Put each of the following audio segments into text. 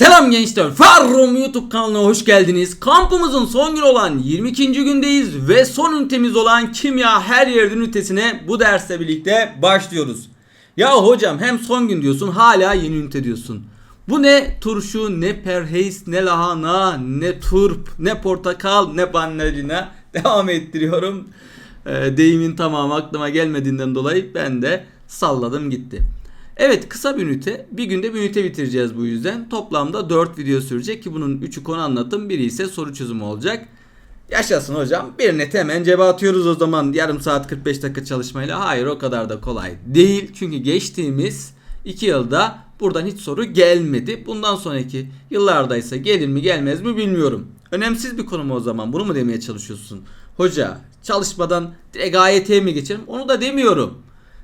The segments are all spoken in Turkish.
Selam gençler. Farrum YouTube kanalına hoş geldiniz. Kampımızın son günü olan 22. gündeyiz ve son ünitemiz olan kimya her yerde ünitesine bu dersle birlikte başlıyoruz. Ya hocam hem son gün diyorsun hala yeni ünite diyorsun. Bu ne turşu, ne perheys, ne lahana, ne turp, ne portakal, ne bandalina. Devam ettiriyorum. Ee, deyimin tamamı aklıma gelmediğinden dolayı ben de salladım gitti. Evet kısa bir ünite. Bir günde bir ünite bitireceğiz bu yüzden. Toplamda 4 video sürecek ki bunun 3'ü konu anlatım, biri ise soru çözümü olacak. Yaşasın hocam. Bir net hemen cebe atıyoruz o zaman yarım saat 45 dakika çalışmayla. Hayır o kadar da kolay değil. Çünkü geçtiğimiz 2 yılda buradan hiç soru gelmedi. Bundan sonraki yıllarda ise gelir mi gelmez mi bilmiyorum. Önemsiz bir konu mu o zaman? Bunu mu demeye çalışıyorsun? Hoca çalışmadan direkt AYT'ye mi geçelim? Onu da demiyorum.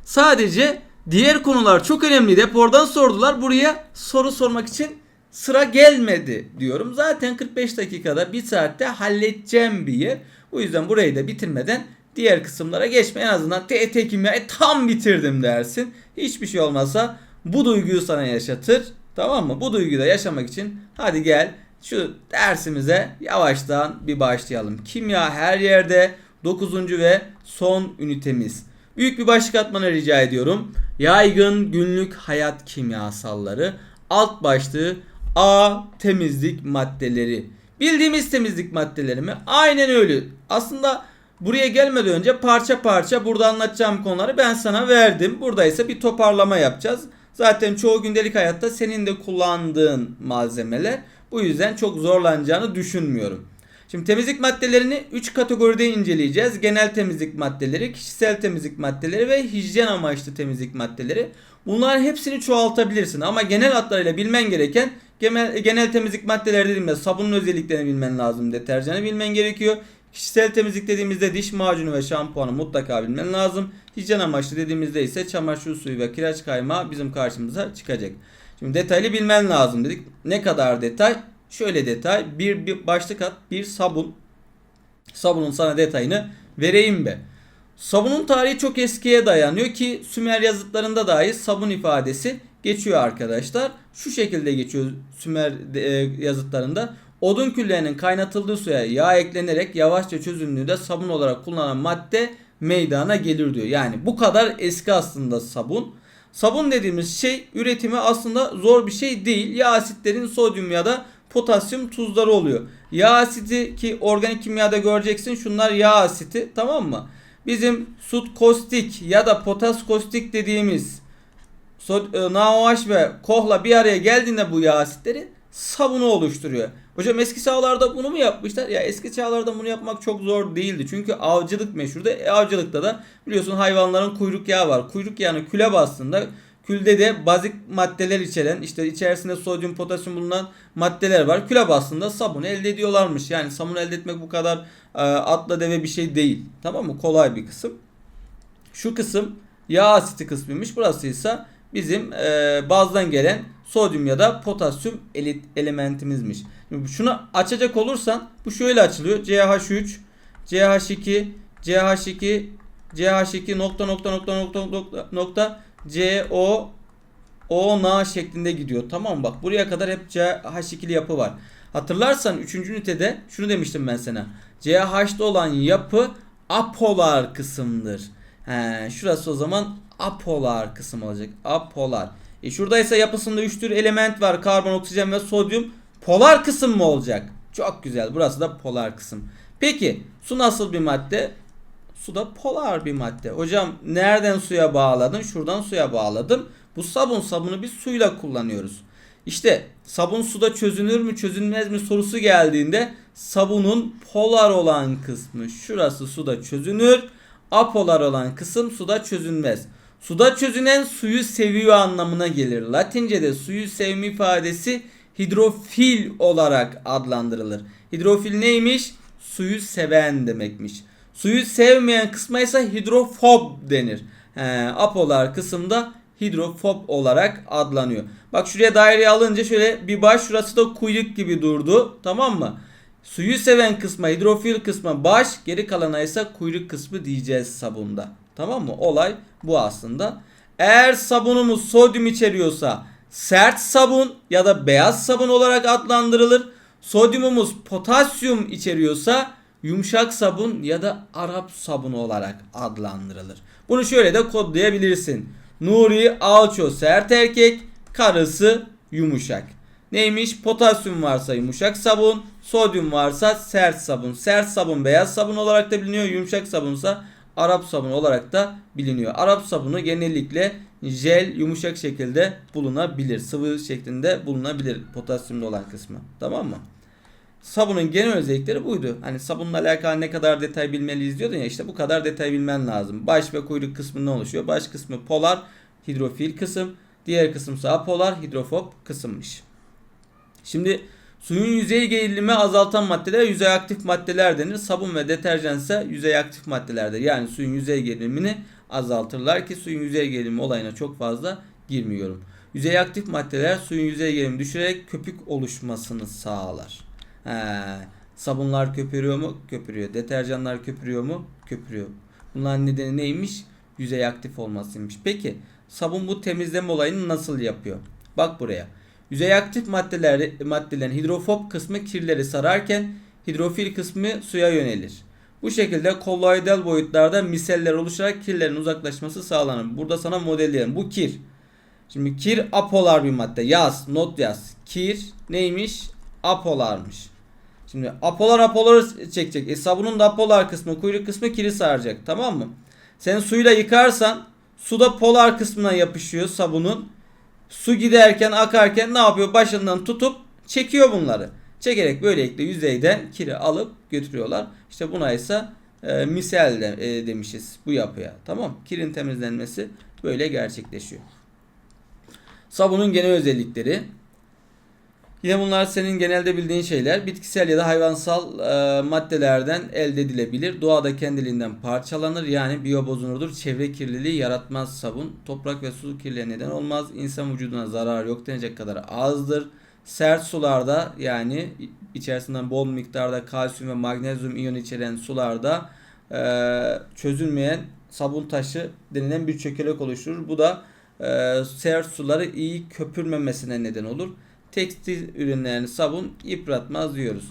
Sadece diğer konular çok önemli. Depordan sordular. Buraya soru sormak için sıra gelmedi diyorum. Zaten 45 dakikada 1 saatte halledeceğim bir yer. O yüzden burayı da bitirmeden diğer kısımlara geçme. En azından TET kimyayı tam bitirdim dersin. Hiçbir şey olmazsa bu duyguyu sana yaşatır. Tamam mı? Bu duyguyu da yaşamak için hadi gel şu dersimize yavaştan bir başlayalım. Kimya her yerde 9. ve son ünitemiz. Büyük bir başlık atmanı rica ediyorum. Yaygın günlük hayat kimyasalları. Alt başlığı A temizlik maddeleri. Bildiğimiz temizlik maddeleri mi? Aynen öyle. Aslında buraya gelmeden önce parça parça burada anlatacağım konuları ben sana verdim. Burada ise bir toparlama yapacağız. Zaten çoğu gündelik hayatta senin de kullandığın malzemeler. Bu yüzden çok zorlanacağını düşünmüyorum. Şimdi temizlik maddelerini 3 kategoride inceleyeceğiz. Genel temizlik maddeleri, kişisel temizlik maddeleri ve hijyen amaçlı temizlik maddeleri. Bunların hepsini çoğaltabilirsin ama genel hatlarıyla bilmen gereken genel, genel temizlik maddeleri dediğimde sabunun özelliklerini bilmen lazım. Deterjanı bilmen gerekiyor. Kişisel temizlik dediğimizde diş macunu ve şampuanı mutlaka bilmen lazım. Hijyen amaçlı dediğimizde ise çamaşır suyu ve kireç kaymağı bizim karşımıza çıkacak. Şimdi detaylı bilmen lazım dedik. Ne kadar detay? Şöyle detay. Bir, bir başlık at. Bir sabun. Sabunun sana detayını vereyim be. Sabunun tarihi çok eskiye dayanıyor ki Sümer yazıtlarında dahi sabun ifadesi geçiyor arkadaşlar. Şu şekilde geçiyor Sümer e, yazıtlarında. Odun küllerinin kaynatıldığı suya yağ eklenerek yavaşça çözündüğünde sabun olarak kullanılan madde meydana gelir diyor. Yani bu kadar eski aslında sabun. Sabun dediğimiz şey üretimi aslında zor bir şey değil. Yağ asitlerin sodyum ya da potasyum tuzları oluyor. Yağ asiti ki organik kimyada göreceksin şunlar yağ asiti tamam mı? Bizim sut kostik ya da potas kostik dediğimiz e, NaOH ve kohla bir araya geldiğinde bu yağ asitleri sabunu oluşturuyor. Hocam eski çağlarda bunu mu yapmışlar? Ya eski çağlarda bunu yapmak çok zor değildi. Çünkü avcılık meşhurdu. E, avcılıkta da biliyorsun hayvanların kuyruk yağı var. Kuyruk yağını küle bastığında külde de bazik maddeler içeren işte içerisinde sodyum potasyum bulunan maddeler var. Küle bastığında sabun elde ediyorlarmış. Yani sabun elde etmek bu kadar e, atla deve bir şey değil. Tamam mı? Kolay bir kısım. Şu kısım yağ asiti kısmıymış. Burası ise bizim e, bazdan gelen sodyum ya da potasyum elementimizmiş. Şimdi şunu açacak olursan bu şöyle açılıyor. CH3, CH2, CH2, CH2 nokta nokta nokta nokta nokta nokta CO O na şeklinde gidiyor. Tamam? Bak buraya kadar hep CH2'li yapı var. Hatırlarsan 3. ünitede şunu demiştim ben sana. CH'de olan yapı apolar kısımdır. He, şurası o zaman apolar kısım olacak. Apolar. E şurada ise yapısında 3 tür element var. Karbon, oksijen ve sodyum. Polar kısım mı olacak? Çok güzel. Burası da polar kısım. Peki su nasıl bir madde? Su da polar bir madde. Hocam nereden suya bağladın? Şuradan suya bağladım. Bu sabun sabunu biz suyla kullanıyoruz. İşte sabun suda çözünür mü çözünmez mi sorusu geldiğinde sabunun polar olan kısmı şurası suda çözünür. Apolar olan kısım suda çözünmez. Suda çözünen suyu seviyor anlamına gelir. Latince'de suyu sevme ifadesi hidrofil olarak adlandırılır. Hidrofil neymiş? Suyu seven demekmiş. Suyu sevmeyen kısma ise hidrofob denir. He, apolar kısımda hidrofob olarak adlanıyor. Bak şuraya daireyi alınca şöyle bir baş şurası da kuyruk gibi durdu. Tamam mı? Suyu seven kısma hidrofil kısma baş geri kalana ise kuyruk kısmı diyeceğiz sabunda. Tamam mı? Olay bu aslında. Eğer sabunumuz sodyum içeriyorsa sert sabun ya da beyaz sabun olarak adlandırılır. Sodyumumuz potasyum içeriyorsa yumuşak sabun ya da Arap sabunu olarak adlandırılır. Bunu şöyle de kodlayabilirsin. Nuri Alço sert erkek, karısı yumuşak. Neymiş? Potasyum varsa yumuşak sabun, sodyum varsa sert sabun. Sert sabun beyaz sabun olarak da biliniyor. Yumuşak sabunsa Arap sabunu olarak da biliniyor. Arap sabunu genellikle jel yumuşak şekilde bulunabilir. Sıvı şeklinde bulunabilir potasyumda olan kısmı. Tamam mı? Sabunun genel özellikleri buydu. Hani sabunla alakalı ne kadar detay bilmeliyiz diyordun ya işte bu kadar detay bilmen lazım. Baş ve kuyruk kısmı ne oluşuyor? Baş kısmı polar hidrofil kısım. Diğer kısım ise apolar hidrofob kısımmış. Şimdi suyun yüzey gerilimi azaltan maddeler yüzey aktif maddeler denir. Sabun ve deterjan ise yüzey aktif maddelerdir. Yani suyun yüzey gerilimini azaltırlar ki suyun yüzey gerilimi olayına çok fazla girmiyorum. Yüzey aktif maddeler suyun yüzey gerilimini düşürerek köpük oluşmasını sağlar. He, sabunlar köpürüyor mu? Köpürüyor. Deterjanlar köpürüyor mu? Köpürüyor. Bunların nedeni neymiş? Yüzey aktif olmasıymış. Peki sabun bu temizleme olayını nasıl yapıyor? Bak buraya. Yüzey aktif maddeler, maddelerin hidrofob kısmı kirleri sararken hidrofil kısmı suya yönelir. Bu şekilde kolloidal boyutlarda miseller oluşarak kirlerin uzaklaşması sağlanır. Burada sana modelleyelim. Bu kir. Şimdi kir apolar bir madde. Yaz, not yaz. Kir neymiş? Apolarmış. Şimdi apolar apoları çekecek. E sabunun da apolar kısmı, kuyruk kısmı kiri saracak. Tamam mı? Sen suyla yıkarsan suda polar kısmına yapışıyor sabunun. Su giderken akarken ne yapıyor? Başından tutup çekiyor bunları. Çekerek böylelikle yüzeyden kiri alıp götürüyorlar. İşte buna ise e, misal de, e, demişiz bu yapıya. Tamam Kirin temizlenmesi böyle gerçekleşiyor. Sabunun genel özellikleri. Yine bunlar senin genelde bildiğin şeyler. Bitkisel ya da hayvansal e, maddelerden elde edilebilir. Doğada kendiliğinden parçalanır. Yani biyobozunurdur. Çevre kirliliği yaratmaz sabun. Toprak ve su kirliliğine neden olmaz. İnsan vücuduna zarar yok denecek kadar azdır. Sert sularda yani içerisinden bol miktarda kalsiyum ve magnezyum iyon içeren sularda e, çözülmeyen sabun taşı denilen bir çökelek oluşturur. Bu da e, sert suları iyi köpürmemesine neden olur tekstil ürünlerini sabun yıpratmaz diyoruz.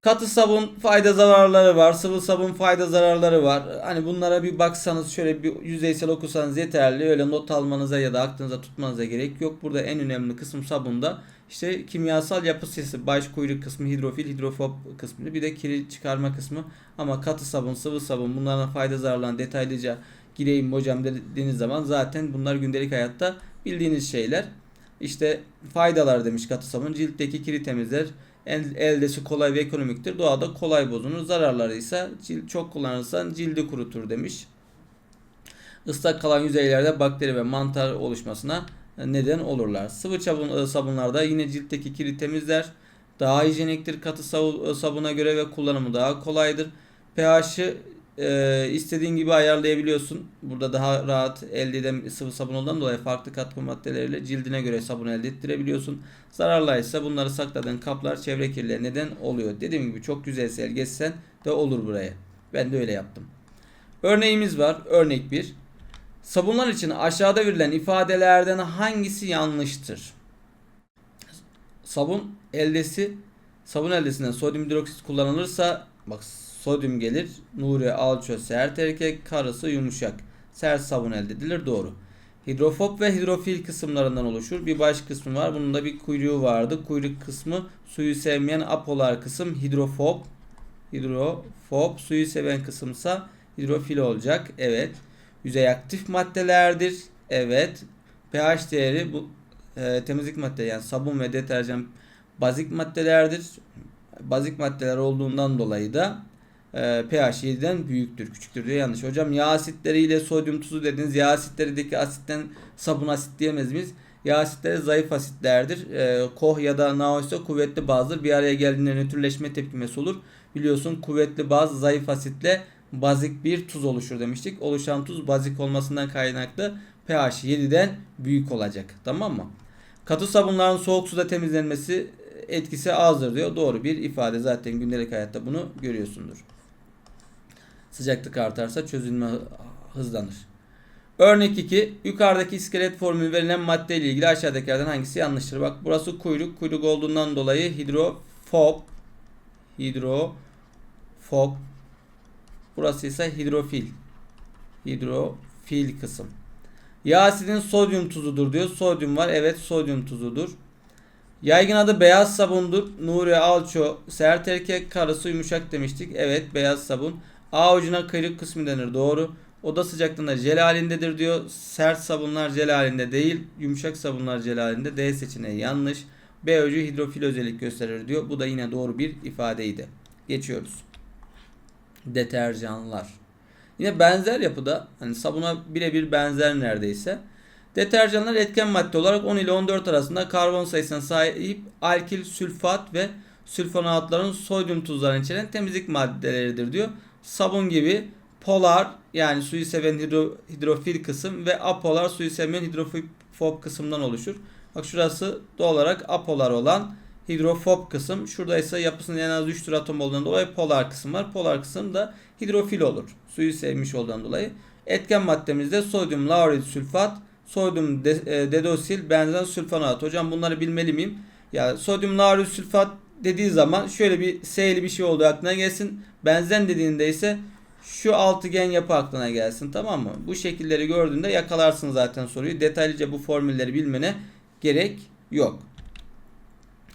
Katı sabun fayda zararları var. Sıvı sabun fayda zararları var. Hani bunlara bir baksanız şöyle bir yüzeysel okusanız yeterli. Öyle not almanıza ya da aklınıza tutmanıza gerek yok. Burada en önemli kısım sabunda işte kimyasal yapı sesi, baş kuyruk kısmı, hidrofil, hidrofob kısmı, bir de kiri çıkarma kısmı. Ama katı sabun, sıvı sabun bunların fayda zararlarını detaylıca gireyim hocam dediğiniz zaman zaten bunlar gündelik hayatta bildiğiniz şeyler. İşte faydalar demiş katı sabun. Ciltteki kiri temizler. El, eldesi kolay ve ekonomiktir. Doğada kolay bozulur. Zararları ise cilt çok kullanırsan cildi kurutur demiş. Islak kalan yüzeylerde bakteri ve mantar oluşmasına neden olurlar. Sıvı sabun, sabunlarda yine ciltteki kiri temizler. Daha hijyeniktir katı sabuna göre ve kullanımı daha kolaydır. pH'ı e, istediğin gibi ayarlayabiliyorsun. Burada daha rahat elde eden sıvı sabun olduğundan dolayı farklı katkı maddeleriyle cildine göre sabun elde ettirebiliyorsun. Zararlıysa bunları sakladığın kaplar çevre kirliliği neden oluyor. Dediğim gibi çok güzelse geçsen de olur buraya. Ben de öyle yaptım. Örneğimiz var. Örnek 1. Sabunlar için aşağıda verilen ifadelerden hangisi yanlıştır? Sabun eldesi sabun eldesinden sodyum hidroksit kullanılırsa bak sodyum gelir. Nuri alço sert erkek, karısı yumuşak. Sert sabun elde edilir. Doğru. Hidrofob ve hidrofil kısımlarından oluşur. Bir baş kısmı var. Bunun da bir kuyruğu vardı. Kuyruk kısmı suyu sevmeyen apolar kısım hidrofob. Hidrofob suyu seven kısımsa hidrofil olacak. Evet. Yüzey aktif maddelerdir. Evet. pH değeri bu e, temizlik madde yani sabun ve deterjan bazik maddelerdir. Bazik maddeler olduğundan dolayı da e, pH 7'den büyüktür. Küçüktür diye yanlış. Hocam yağ asitleriyle sodyum tuzu dediniz. Yağ asitlerindeki asitten sabun asit diyemez miyiz? Yağ asitleri zayıf asitlerdir. E, koh ya da NaOH ise kuvvetli bazdır. Bir araya geldiğinde nötrleşme tepkimesi olur. Biliyorsun kuvvetli baz zayıf asitle bazik bir tuz oluşur demiştik. Oluşan tuz bazik olmasından kaynaklı pH 7'den büyük olacak. Tamam mı? Katı sabunların soğuk suda temizlenmesi etkisi azdır diyor. Doğru bir ifade. Zaten gündelik hayatta bunu görüyorsundur. Sıcaklık artarsa çözülme hızlanır. Örnek 2. Yukarıdaki iskelet formülü verilen madde ile ilgili aşağıdakilerden hangisi yanlıştır? Bak burası kuyruk. Kuyruk olduğundan dolayı hidrofob. Hidrofob. Burası ise hidrofil. Hidrofil kısım. Yağ asidin sodyum tuzudur diyor. Sodyum var. Evet sodyum tuzudur. Yaygın adı beyaz sabundur. Nuri Alço sert erkek karısı yumuşak demiştik. Evet beyaz sabun. A ucuna kıyrık kısmı denir. Doğru. Oda sıcaklığında jel halindedir diyor. Sert sabunlar jel halinde değil. Yumuşak sabunlar jel halinde. D seçeneği yanlış. B ucu hidrofil özellik gösterir diyor. Bu da yine doğru bir ifadeydi. Geçiyoruz. Deterjanlar. Yine benzer yapıda hani sabuna birebir benzer neredeyse. Deterjanlar etken madde olarak 10 ile 14 arasında karbon sayısına sahip alkil, sülfat ve sülfonatların sodyum tuzlarını içeren temizlik maddeleridir diyor. Sabun gibi polar yani suyu seven hidro, hidrofil kısım ve apolar suyu sevmeyen hidrofob kısımdan oluşur. Bak şurası doğal olarak apolar olan hidrofob kısım. Şurada ise yapısının en az 3 tür atom olduğundan dolayı polar kısım var. Polar kısım da hidrofil olur. Suyu sevmiş olduğundan dolayı. Etken maddemizde sodyum lauryl sülfat, sodyum de, e, dedosil, benzen sülfonat. Hocam bunları bilmeli miyim? Ya sodyum lauryl sülfat dediği zaman şöyle bir S'li bir şey olduğu aklına gelsin. Benzen dediğinde ise şu altıgen yapı aklına gelsin tamam mı? Bu şekilleri gördüğünde yakalarsın zaten soruyu. Detaylıca bu formülleri bilmene gerek yok.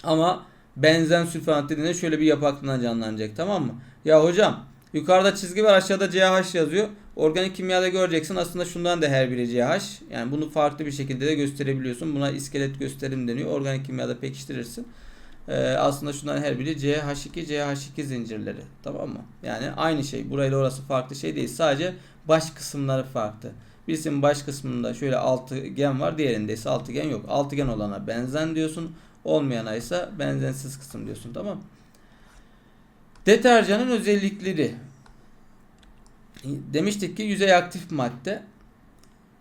Ama benzen sülfonat dediğinde şöyle bir yapı aklına canlanacak tamam mı? Ya hocam yukarıda çizgi var aşağıda CH yazıyor. Organik kimyada göreceksin aslında şundan da her biri CH. Yani bunu farklı bir şekilde de gösterebiliyorsun. Buna iskelet gösterim deniyor. Organik kimyada pekiştirirsin. Ee, aslında şundan her biri CH2 CH2 zincirleri. Tamam mı? Yani aynı şey. Burayla orası farklı şey değil. Sadece baş kısımları farklı. Birisinin baş kısmında şöyle altıgen var. Diğerinde ise altıgen yok. Altıgen olana benzen diyorsun. Olmayana ise benzensiz kısım diyorsun. Tamam Deterjanın özellikleri. Demiştik ki yüzey aktif madde.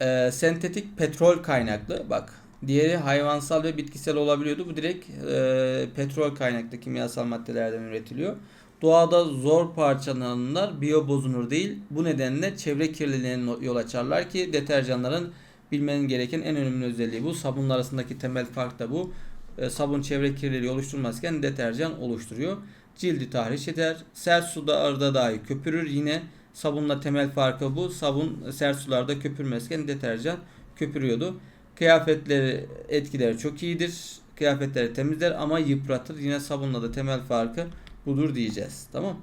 E, sentetik petrol kaynaklı. Bak Diğeri hayvansal ve bitkisel olabiliyordu. Bu direkt e, petrol kaynaklı kimyasal maddelerden üretiliyor. Doğada zor parçalananlar biyobozunur değil. Bu nedenle çevre kirliliğine yol açarlar ki deterjanların bilmenin gereken en önemli özelliği bu. Sabunlar arasındaki temel fark da bu. E, sabun çevre kirliliği oluşturmazken deterjan oluşturuyor. Cildi tahriş eder. Sert suda arada dahi köpürür. Yine sabunla temel farkı bu. Sabun sert sularda köpürmezken deterjan köpürüyordu. Kıyafetleri etkileri çok iyidir. Kıyafetleri temizler ama yıpratır. Yine sabunla da temel farkı budur diyeceğiz. Tamam.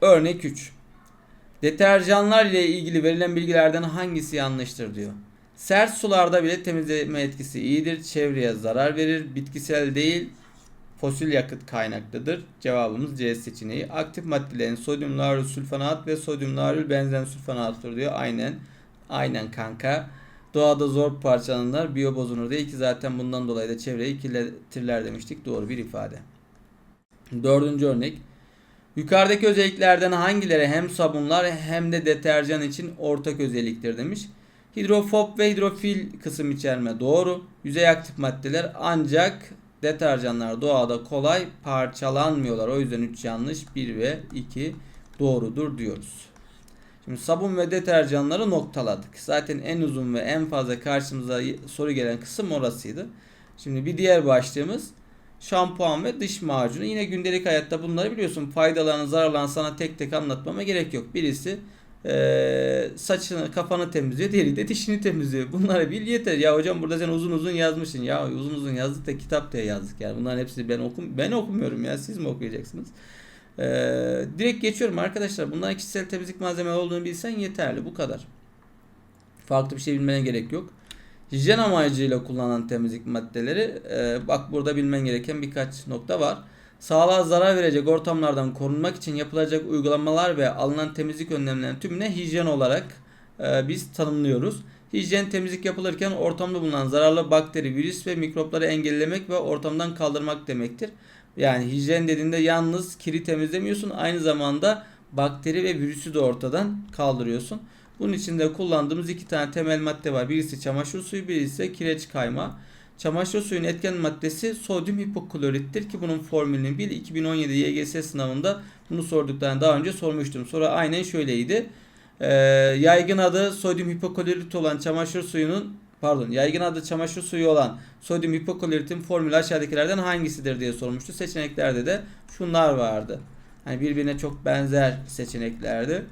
Örnek 3. Deterjanlar ile ilgili verilen bilgilerden hangisi yanlıştır diyor. Sert sularda bile temizleme etkisi iyidir. Çevreye zarar verir. Bitkisel değil fosil yakıt kaynaklıdır. Cevabımız C seçeneği. Aktif maddelerin sodyum lauryl sülfonat ve sodyum lauryl benzen sülfonattır diyor. Aynen. Aynen kanka. Doğada zor parçalanırlar, biyobozunur değil ki zaten bundan dolayı da çevreyi kirletirler demiştik. Doğru bir ifade. Dördüncü örnek. Yukarıdaki özelliklerden hangileri hem sabunlar hem de deterjan için ortak özelliktir demiş. Hidrofob ve hidrofil kısım içerme doğru. Yüzey aktif maddeler ancak deterjanlar doğada kolay parçalanmıyorlar. O yüzden 3 yanlış 1 ve 2 doğrudur diyoruz. Şimdi sabun ve deterjanları noktaladık. Zaten en uzun ve en fazla karşımıza soru gelen kısım orasıydı. Şimdi bir diğer başlığımız şampuan ve dış macunu. Yine gündelik hayatta bunları biliyorsun. Faydalarını, zararlarını sana tek tek anlatmama gerek yok. Birisi e, saçını, kafanı temizliyor. Diğeri de dişini temizliyor. Bunları bil yeter. Ya hocam burada sen uzun uzun yazmışsın. Ya uzun uzun yazdık da kitap diye yazdık. Yani bunların hepsini ben okum ben okumuyorum ya. Siz mi okuyacaksınız? Ee, direkt geçiyorum arkadaşlar. Bunların kişisel temizlik malzeme olduğunu bilsen yeterli. Bu kadar. Farklı bir şey bilmene gerek yok. Hijyen amacıyla kullanılan temizlik maddeleri e, bak burada bilmen gereken birkaç nokta var. Sağlığa zarar verecek ortamlardan korunmak için yapılacak uygulamalar ve alınan temizlik önlemlerinin tümüne hijyen olarak e, biz tanımlıyoruz. Hijyen temizlik yapılırken ortamda bulunan zararlı bakteri, virüs ve mikropları engellemek ve ortamdan kaldırmak demektir. Yani hijyen dediğinde yalnız kiri temizlemiyorsun. Aynı zamanda bakteri ve virüsü de ortadan kaldırıyorsun. Bunun için de kullandığımız iki tane temel madde var. Birisi çamaşır suyu, birisi kireç kaymağı. Çamaşır suyun etken maddesi sodyum hipoklorittir ki bunun formülünü bil. 2017 YGS sınavında bunu sorduklarını daha önce sormuştum. Sonra aynen şöyleydi. Ee, yaygın adı sodyum hipoklorit olan çamaşır suyunun pardon yaygın adı çamaşır suyu olan sodyum hipokloritin formülü aşağıdakilerden hangisidir diye sormuştu. Seçeneklerde de şunlar vardı. Hani birbirine çok benzer seçeneklerdi.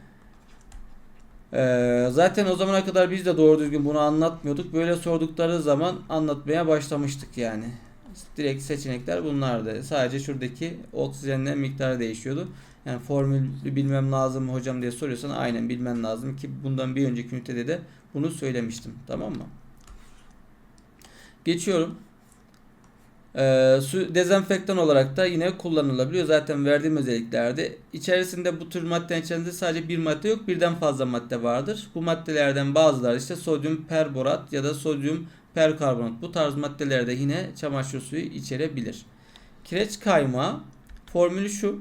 Ee, zaten o zamana kadar biz de doğru düzgün bunu anlatmıyorduk. Böyle sordukları zaman anlatmaya başlamıştık yani. Direkt seçenekler bunlardı. Sadece şuradaki oksijenin miktarı değişiyordu. Yani formülü bilmem lazım mı hocam diye soruyorsan aynen bilmen lazım ki bundan bir önceki ünitede de bunu söylemiştim. Tamam mı? Geçiyorum. Ee, su dezenfektan olarak da yine kullanılabiliyor. Zaten verdiğim özelliklerde. İçerisinde bu tür maddenin içerisinde sadece bir madde yok. Birden fazla madde vardır. Bu maddelerden bazıları işte sodyum perborat ya da sodyum perkarbonat. Bu tarz maddeler de yine çamaşır suyu içerebilir. Kireç kaymağı formülü şu.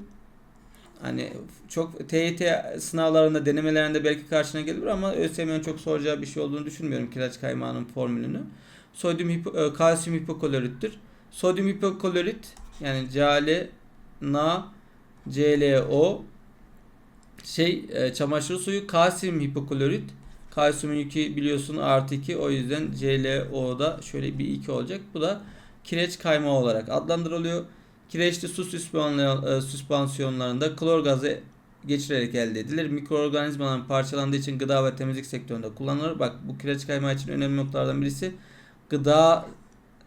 Hani çok TYT sınavlarında denemelerinde belki karşına gelir ama ÖSYM'nin çok soracağı bir şey olduğunu düşünmüyorum kireç kaymağının formülünü. Sodyum hipo, e, kalsiyum hipoklorittir. Sodyum hipoklorit yani Cale Na ClO şey e, çamaşır suyu kalsiyum hipoklorit kalsiyumun yükü biliyorsun artı 2 o yüzden ClO'da şöyle bir 2 olacak. Bu da kireç kaymağı olarak adlandırılıyor. Kireçli su e, süspansiyonlarında klor gazı geçirerek elde edilir. Mikroorganizmaların parçalandığı için gıda ve temizlik sektöründe kullanılır. Bak bu kireç kaymağı için önemli noktalardan birisi gıda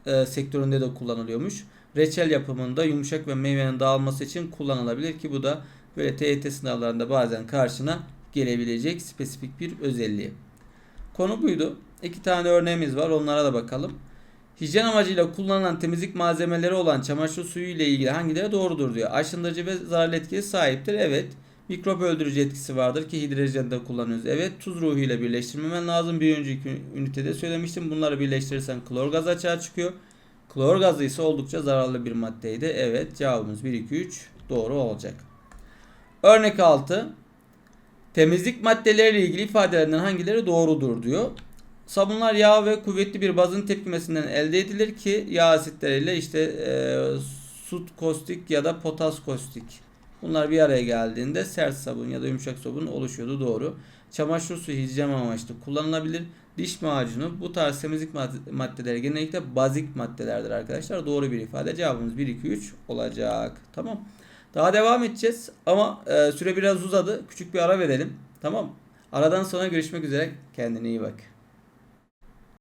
e, sektöründe de kullanılıyormuş. Reçel yapımında yumuşak ve meyvenin dağılması için kullanılabilir ki bu da böyle TYT sınavlarında bazen karşına gelebilecek spesifik bir özelliği. Konu buydu. İki tane örneğimiz var. Onlara da bakalım. Hijyen amacıyla kullanılan temizlik malzemeleri olan çamaşır suyu ile ilgili hangileri doğrudur diyor. Aşındırıcı ve zararlı etkisi sahiptir. Evet. Mikrop öldürücü etkisi vardır ki hidrojende kullanıyoruz. Evet. Tuz ruhu ile birleştirmemen lazım. Bir önceki ünitede söylemiştim. Bunları birleştirirsen klor gazı açığa çıkıyor. Klor gazı ise oldukça zararlı bir maddeydi. Evet. Cevabımız 1 2 3 doğru olacak. Örnek 6. Temizlik maddeleriyle ilgili ifadelerinden hangileri doğrudur diyor. Sabunlar yağ ve kuvvetli bir bazın tepkimesinden elde edilir ki yağ asitleriyle işte e, sut kostik ya da potas kostik. Bunlar bir araya geldiğinde sert sabun ya da yumuşak sabun oluşuyordu doğru. Çamaşır suyu hijyen amaçlı kullanılabilir. Diş macunu bu tarz temizlik mad- maddeleri genellikle bazik maddelerdir arkadaşlar. Doğru bir ifade. Cevabımız 1 2 3 olacak. Tamam. Daha devam edeceğiz ama e, süre biraz uzadı. Küçük bir ara verelim. Tamam. Aradan sonra görüşmek üzere. Kendine iyi bak.